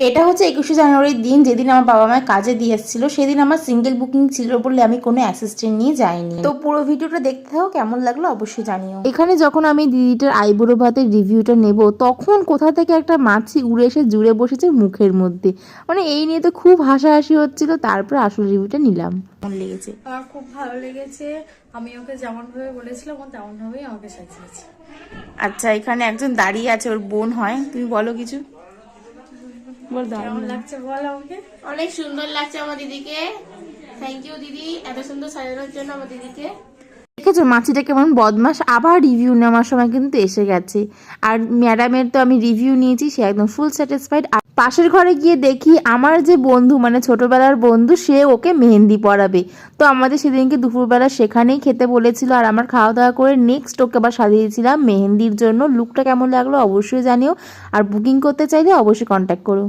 এটা হচ্ছে একুশে জানুয়ারির দিন যেদিন আমার বাবা মায়ের কাজে দিয়ে এসেছিল সেদিন আমার সিঙ্গেল বুকিং ছিল বলে আমি কোনো অ্যাসিস্ট্যান্ট নিয়ে যাইনি। তো পুরো ভিডিওটা দেখতে থাকো কেমন লাগল অবশ্যই জানিও। এখানে যখন আমি দিদিটার আইবুড়ো ভাতের রিভিউটা নেব তখন কোথা থেকে একটা মাছি উড়ে এসে জুড়ে বসেছে মুখের মধ্যে। মানে এই নিয়ে তো খুব হাসাহাসি হচ্ছিল তারপর আসল রিভিউটা নিলাম। কেমন লেগেছে? আমার খুব ভালো লেগেছে। আমি ওকে যেমন ভাবে বলেছিলাম ও তেমন ভাবেই আমাকে সাজিয়েছে। আচ্ছা এখানে একজন দাঁড়িয়ে আছে ওর বোন হয়। তুমি বলো কিছু। কেমন লাগছে বল আমাকে? অনেক সুন্দর লাগছে আমার দিদিকে। থ্যাংক ইউ দিদি এত সুন্দর সাজানোর জন্য আমার দিদিকে। দেখেছ মাছিটা কেমন বদমাস আবার রিভিউ নেওয়ার সময় কিন্তু এসে গেছে। আর ম্যাডামের তো আমি রিভিউ নিয়েছি সে একদম ফুল স্যাটিসফাইড আর পাশের ঘরে গিয়ে দেখি আমার যে বন্ধু মানে ছোটবেলার বন্ধু সে ওকে মেহেন্দি পরাবে। তো আমাদের সেদিনকে দুপুরবেলা সেখানেই খেতে বলেছিল আর আমার খাওয়া দাওয়া করে নেক্সট ওকে আবার সাজিয়েছিলাম মেহেন্দির জন্য। লুকটা কেমন লাগল অবশ্যই জানিও। আর বুকিং করতে চাইলে অবশ্যই কন্ট্যাক্ট করো।